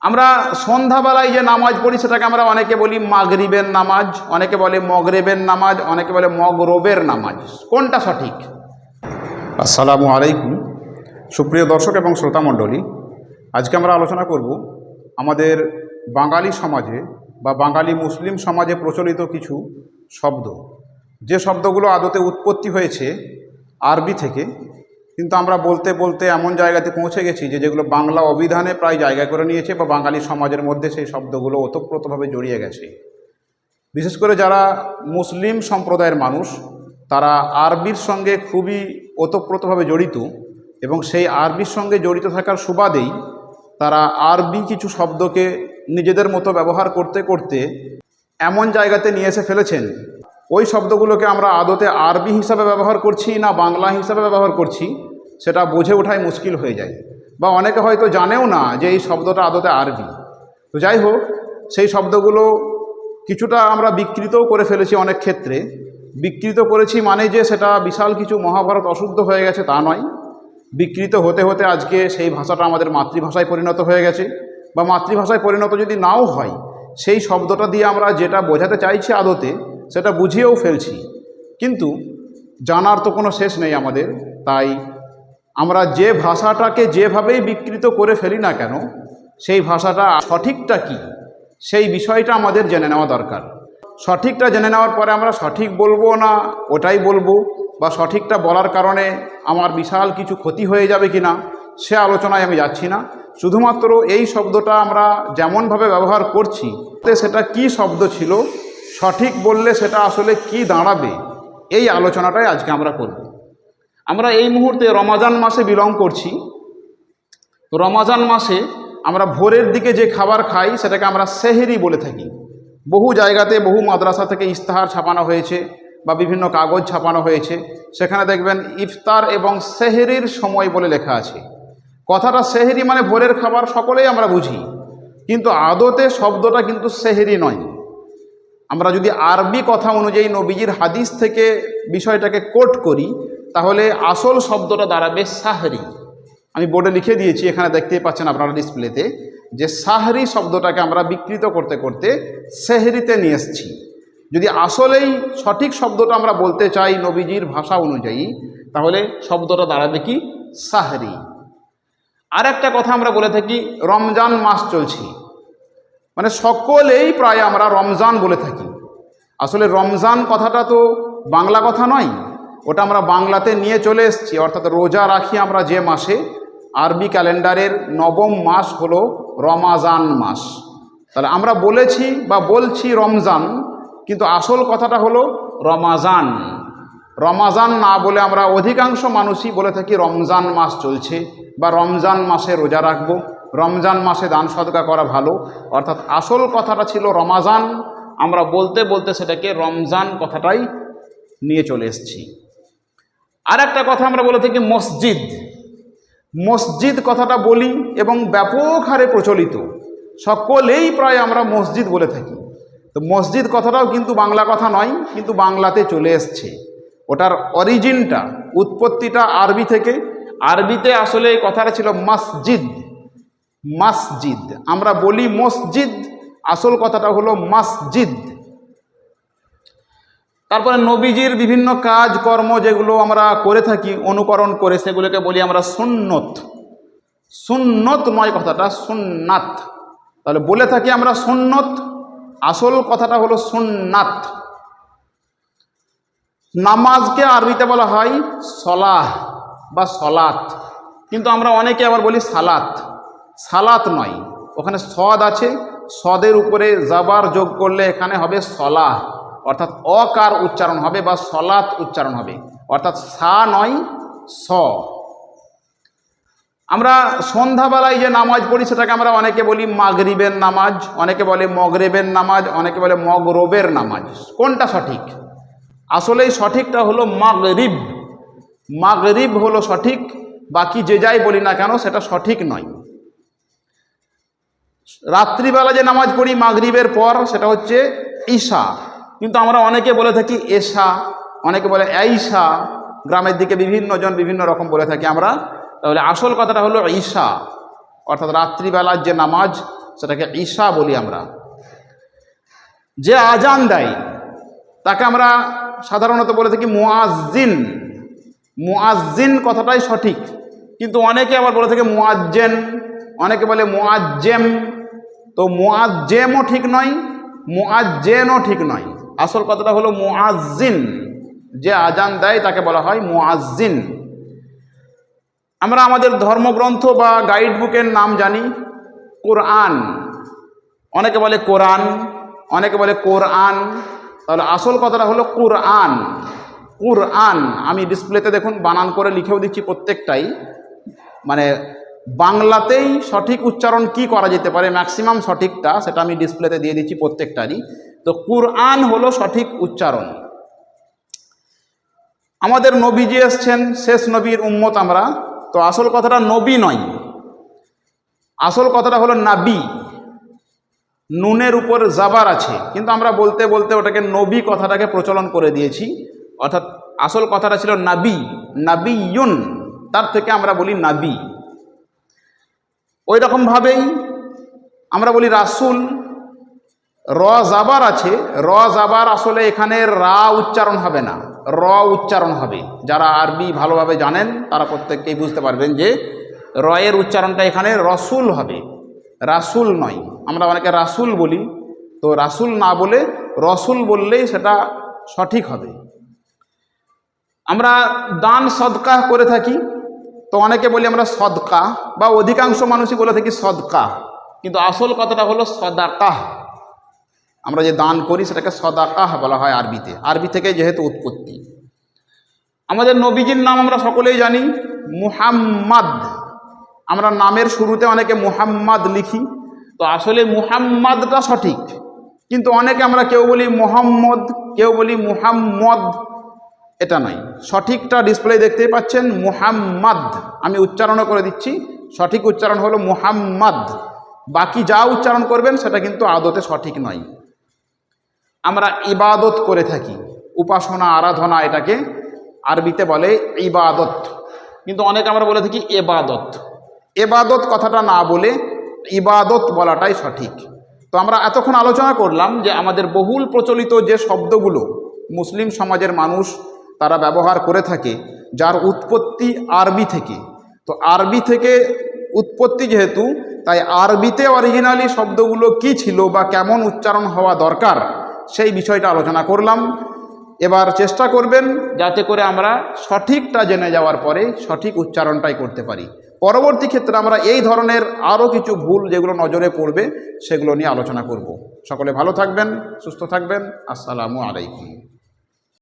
আমরা সন্ধ্যাবেলায় যে নামাজ পড়ি, সেটাকে আমরা অনেকে বলি মাগরিবের নামাজ, অনেকে বলে মগরেবের নামাজ, অনেকে বলে মগরবের নামাজ। কোনটা সঠিক? আসসালামু আলাইকুম। সুপ্রিয় দর্শক এবং শ্রোতামণ্ডলী আজকে আমরা আলোচনা করব আমাদের বাঙালি সমাজে বা বাঙালি মুসলিম সমাজে প্রচলিত কিছু শব্দ। যে শব্দগুলো আদতে উৎপত্তি হয়েছে আরবি থেকে কিন্তু আমরা বলতে বলতে এমন জায়গাতে পৌঁছে গেছি যে যেগুলো বাংলা অভিধানে প্রায় জায়গা করে নিয়েছে বা বাঙালি সমাজের মধ্যে সেই শব্দগুলো ওতপ্রোতভাবে জড়িয়ে গেছে। বিশেষ করে যারা মুসলিম সম্প্রদায়ের মানুষ, তারা আরবির সঙ্গে খুবই ওতপ্রোতভাবে জড়িত এবং সেই আরবির সঙ্গে জড়িত থাকার সুবাদেই তারা আরবি কিছু শব্দকে নিজেদের মতো ব্যবহার করতে করতে এমন জায়গাতে নিয়ে এসে ফেলেছেন, ওই শব্দগুলোকে আমরা আদতে আরবি হিসাবে ব্যবহার করছি না বাংলা হিসাবে ব্যবহার করছি। সেটা বুঝে ওঠাই মুশকিল হয়ে যায়। বা অনেকে হয়তো জানেও না যে এই শব্দটা আদতে আরবি। তো যাই হোক, সেই শব্দগুলো কিছুটা আমরা বিকৃতও করে ফেলেছি অনেক ক্ষেত্রে। বিকৃত করেছি মানে যে সেটা বিশাল কিছু মহাভারত অশুদ্ধ হয়ে গেছে তা নয়। বিকৃত হতে হতে আজকে সেই ভাষাটা আমাদের মাতৃভাষায় পরিণত হয়ে গেছে। বা মাতৃভাষায় পরিণত যদি নাও হয়, সেই শব্দটা দিয়ে আমরা যেটা বোঝাতে চাইছি আদতে, সেটা বুঝিয়েও ফেলছি। কিন্তু জানার তো কোনো শেষ নেই আমাদের। তাই আমরা যে ভাষাটাকে যেভাবেই বিকৃত করে ফেলি না কেন, সেই ভাষাটা সঠিকটা কি? সেই বিষয়টা আমাদের জেনে নেওয়া দরকার। সঠিকটা জেনে নেওয়ার পরে আমরা সঠিক বলব না, ওটাই বলব বা সঠিকটা বলার কারণে আমার বিশাল কিছু ক্ষতি হয়ে যাবে কি না সে আলোচনায় আমি যাচ্ছি না। শুধুমাত্র এই শব্দটা আমরা যেমনভাবে ব্যবহার করছি সেটা কি শব্দ ছিল, সঠিক বললে সেটা আসলে কি দাঁড়াবে, এই আলোচনাটাই আজকে আমরা করব। আমরা এই মুহূর্তে রমাজান মাসে বিলং করছি। রমাজান মাসে আমরা ভোরের দিকে যে খাবার খাই, সেটাকে আমরা সেহেরি বলে থাকি। বহু জায়গাতে, বহু মাদ্রাসা থেকে ইস্তাহার ছাপানো হয়েছে বা বিভিন্ন কাগজ ছাপানো হয়েছে। সেখানে দেখবেন ইফতার এবং সেহেরির সময় বলে লেখা আছে। কথাটা সেহেরি মানে ভোরের খাবার সকলেই আমরা বুঝি। কিন্তু আদতে শব্দটা কিন্তু সেহেরি নয়। আমরা যদি আরবি কথা অনুযায়ী নবীজির হাদিস থেকে বিষয়টাকে কোট করি তাহলে আসল শব্দটা দাঁড়াবে সাহরি। আমি বোর্ডে লিখে দিয়েছি, এখানে দেখতেই পাচ্ছেন আপনারা ডিসপ্লেতে, যে সাহরি শব্দটাকে আমরা বিকৃত করতে করতে সেহরিতে নিয়ে এসেছি। যদি আসলেই সঠিক শব্দটা আমরা বলতে চাই নবীজির ভাষা অনুযায়ী, তাহলে শব্দটা দাঁড়াবে কি? সাহরি। আর একটা কথা আমরা বলে থাকি, রমজান মাস চলছে। মানে সকলেই প্রায় আমরা রমজান বলে থাকি। আসলে রমজান কথাটা তো বাংলা কথা নয় ওটা আমরা বাংলাতে নিয়ে চলে এসেছি। অর্থাৎ রোজা রাখি আমরা যে মাসে। আরবি ক্যালেন্ডারের নবম মাস হলো রমাজান মাস। তাহলে আমরা বলেছি বা বলছি রমজান, কিন্তু আসল কথাটা হলো রমাজান। রমাজান না বলে আমরা অধিকাংশ মানুষই বলে থাকি রমজান মাস চলছে বা রমজান মাসে রোজা রাখব। রমজান মাসে দান সদকা করা ভালো। অর্থাৎ আসল কথাটা ছিল রমাজান। আমরা বলতে বলতে সেটাকে রমজান কথাটাই নিয়ে চলে এসেছি। আর একটা কথা আমরা বলে থাকি মসজিদ। মসজিদ কথাটা বলি এবং ব্যাপক হারে প্রচলিত। সকলেই প্রায় আমরা মসজিদ বলে থাকি। তো মসজিদ কথাটাও কিন্তু বাংলা কথা নয়, কিন্তু বাংলাতে চলে এসছে। ওটার অরিজিনটা, উৎপত্তিটা আরবি থেকে। আরবিতে আসলে এই কথাটা ছিল মসজিদ। মসজিদ। আমরা বলি মসজিদ, আসল কথাটা হলো মসজিদ। তারপরে নবীজির বিভিন্ন কাজ, কর্ম যেগুলো আমরা করে থাকি, অনুকরণ করে, সেগুলোকে বলি আমরা সুন্নত। সুন্নত নয় কথাটা, সুন্নাত। তাহলে বলে থাকি আমরা সুন্নত, আসল কথাটা হলো সুন্নাত। নামাজকে আরবিতে বলা হয় সলাহ বা সলাত। কিন্তু আমরা অনেকে আবার বলি সালাত। সালাত নয়, ওখানে সদ আছে, সদের উপরে জাবার যোগ করলে এখানে হবে সলাহ। অর্থাৎ অকার উচ্চারণ হবে বা সলাত উচ্চারণ হবে। অর্থাৎ সা নয়, স। আমরা সন্ধ্যাবেলায় যে নামাজ পড়ি, সেটাকে আমরা অনেকে বলি মাগরিবের নামাজ, অনেকে বলে মগরেবের নামাজ, অনেকে বলে মগরবের নামাজ। কোনটা সঠিক? আসলেই সঠিকটা হলো মাগরিব। মাগরিব হলো সঠিক, বাকি যে যাই বলি না কেন, সেটা সঠিক নয়। রাত্রিবেলা যে নামাজ পড়ি মাগরিবের পর, সেটা হচ্ছে ঈশা। কিন্তু আমরা অনেকে বলে থাকি এশা, অনেকে বলে আইসা গ্রামের দিকে বিভিন্ন জন বিভিন্ন রকম বলে থাকি আমরা। তাহলে আসল কথাটা হলো ঈশা, অর্থাৎ রাত্রিবেলার যে নামাজ, সেটাকে ঈশা বলি আমরা। যে আজান দেয়, তাকে আমরা সাধারণত বলে থাকি মুয়াজ্জিন মুয়াজ্জিন কথাটাই সঠিক, কিন্তু অনেকে আবার বলে থাকে মুয়াজ্জেন অনেকে বলে মুয়াজ্জেম তো মুয়াজ্জেমও ঠিক নয় মুয়াজ্জেনও ঠিক নয়। আসল কথাটা হলো মুয়াজ্জিন যে আজান দেয় তাকে বলা হয় মুয়াজ্জিন আমরা আমাদের ধর্মগ্রন্থ বা গাইড বুকের নাম জানি, কোরআন। অনেকে বলে কোরআন, অনেকে বলে কোরআন। তাহলে আসল কথাটা হলো কোরআন। কোরআন, আমি ডিসপ্লেতে দেখুন বানান করে লিখেও দিচ্ছি প্রত্যেকটাই। মানে বাংলাতেই সঠিক উচ্চারণ কি করা যেতে পারে, ম্যাক্সিমাম সঠিকটা, সেটা আমি ডিসপ্লেতে দিয়ে দিচ্ছি প্রত্যেকটারই। তো কুরআন হলো সঠিক উচ্চারণ। আমাদের নবী যে এসছেন, শেষ নবীর উম্মত আমরা। তো আসল কথাটা নবী নয়। আসল কথাটা হলো নাবি। নুনের উপর জাবার আছে। কিন্তু আমরা বলতে বলতে ওটাকে নবী কথাটাকে প্রচলন করে দিয়েছি। অর্থাৎ আসল কথাটা ছিল নাবি, নাবিয়ুন। তার থেকে আমরা বলি নাবি। ওই রকমভাবেই আমরা বলি রাসুল। র জাবার আছে। র জাবার আসলে এখানে রা উচ্চারণ হবে না। র উচ্চারণ হবে। যারা আরবি ভালোভাবে জানেন, তারা প্রত্যেককেই বুঝতে পারবেন যে রয়ের উচ্চারণটা এখানে রসুল হবে। রাসুল নয়। আমরা অনেকে রাসুল বলি। তো রাসুল না বলে রসুল বললেই সেটা সঠিক হবে। আমরা দান সদকা করে থাকি। তো অনেকে বলি আমরা সদকা, বা অধিকাংশ মানুষই বলে থাকি সদকা। কিন্তু আসল কথাটা হলো সদাকাহ আমরা যে দান করি সেটাকে সদাকাহ বলা হয় আরবিতে। আরবি থেকে যেহেতু উৎপত্তি। আমাদের নবীজির নাম আমরা সকলেই জানি, মুহাম্মাদ। আমরা নামের শুরুতে অনেকে মুহাম্মাদ লিখি, তো আসলে মুহাম্মাদটা সঠিক। কিন্তু অনেকে আমরা কেউ বলি মোহাম্মদ, কেউ বলি মুহাম্মদ, এটা নয়। সঠিকটা ডিসপ্লে দেখতেই পাচ্ছেন, মুহাম্মাদ। আমি উচ্চারণও করে দিচ্ছি, সঠিক উচ্চারণ হলো মুহাম্মাদ। বাকি যা উচ্চারণ করবেন সেটা কিন্তু আদতে সঠিক নয়। আমরা ইবাদত করে থাকি। উপাসনা, আরাধনা এটাকে আরবিতে বলে ইবাদত। কিন্তু অনেক আমরা বলে থাকি এবাদত। এবাদত কথাটা না বলে ইবাদত বলাটাই সঠিক। তো আমরা এতক্ষণ আলোচনা করলাম যে আমাদের বহুল প্রচলিত যে শব্দগুলো মুসলিম সমাজের মানুষ তারা ব্যবহার করে থাকে, যার উৎপত্তি আরবি থেকে। তো আরবি থেকে উৎপত্তি যেহেতু, তাই আরবিতে অরিজিনালি শব্দগুলো কি ছিল বা কেমন উচ্চারণ হওয়া দরকার সেই বিষয়টা আলোচনা করলাম। এবার চেষ্টা করবেন যাতে করে আমরা সঠিকটা জেনে যাওয়ার পরে সঠিক উচ্চারণটাই করতে পারি। পরবর্তী ক্ষেত্রে আমরা এই ধরনের আরও কিছু ভুল যেগুলো নজরে পড়বে, সেগুলো নিয়ে আলোচনা করব। সকলে ভালো থাকবেন, সুস্থ থাকবেন। আসসালামু আলাইকুম।